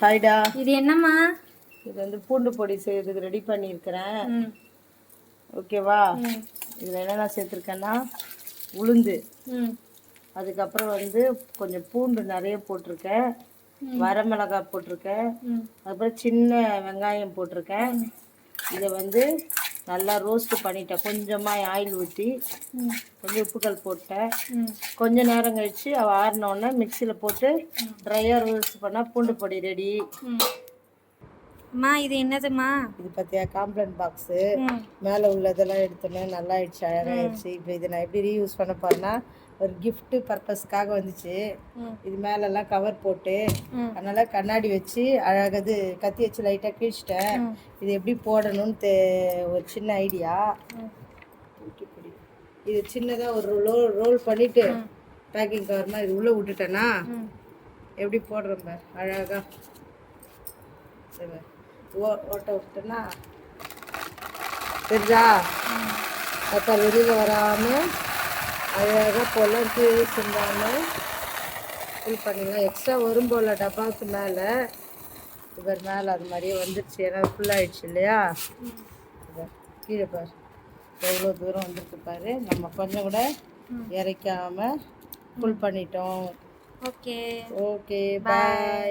ஹாய்டா. இது என்னம்மா? இது வந்து பூண்டு பொடி செய்யறதுக்கு ரெடி பண்ணியிருக்கிறேன். ஓகேவா இதில் என்னென்ன சேர்த்துருக்கேன்னா உளுந்து. அதுக்கப்புறம் வந்து கொஞ்சம் பூண்டு நிறைய போட்டிருக்கேன். வரமிளகாய் போட்டிருக்கேன். அதுக்கப்புறம் சின்ன வெங்காயம் போட்டிருக்கேன். இதை வந்து நல்லா ரோஸ்ட் பண்ணிட்டேன். கொஞ்சமாக ஆயில் ஊற்றி கொஞ்சம் உப்புக்கல் போட்டேன் கொஞ்ச நேரம் கழித்து அவள் ஆறினோடனே மிக்சியில் போட்டு ட்ரையாக ரோஸ்ட் பண்ணால் பூண்டு பொடி ரெடி ம் அம்மா இது என்னதும்மா இது பார்த்தியா காம்ப்ளன் பாக்ஸு மேலே உள்ளதெல்லாம் எடுத்தோன்னே நல்லா ஆயிடுச்சு அழகாயிடுச்சு. இப்போ இதை நான் எப்படி ரீயூஸ் பண்ண போறேன்னா ஒரு gift பர்பஸ்க்காக வந்துச்சு. இது மேலெல்லாம் கவர் போட்டு அதனால கண்ணாடி வச்சு அழகது கத்தி வச்சு லைட்டாக கிழிச்சிட்டேன். இது எப்படி போடணும்னு ஒரு சின்ன ஐடியா இது சின்னதாக ஒரு ரோல் ரோல் பண்ணிட்டு பேக்கிங் கவர் மாதிரி இது உள்ளே விட்டுட்டேன்னா எப்படி போடுறோம் பார் அழகா. சரி. ஓ ஓட்ட விட்டேன்னா தெரிஞ்சா அப்போ வெளியில் வராமல் அழகாக பொலம் கீழே சிந்தாமல் ஃபில் பண்ணிடலாம் எக்ஸ்ட்ரா வரும் போல் டப்பாவுக்கு மேலே இவர் மேலே அது மாதிரியே வந்துடுச்சு ஏன்னா ஃபுல் ஆயிடுச்சு இல்லையா கீழே பார் எவ்வளோ தூரம் வந்துருக்கு பாரு நம்ம கொஞ்சம் கூட இறைக்காமல் ஃபுல் பண்ணிட்டோம் ஓகே ஓகே பாய்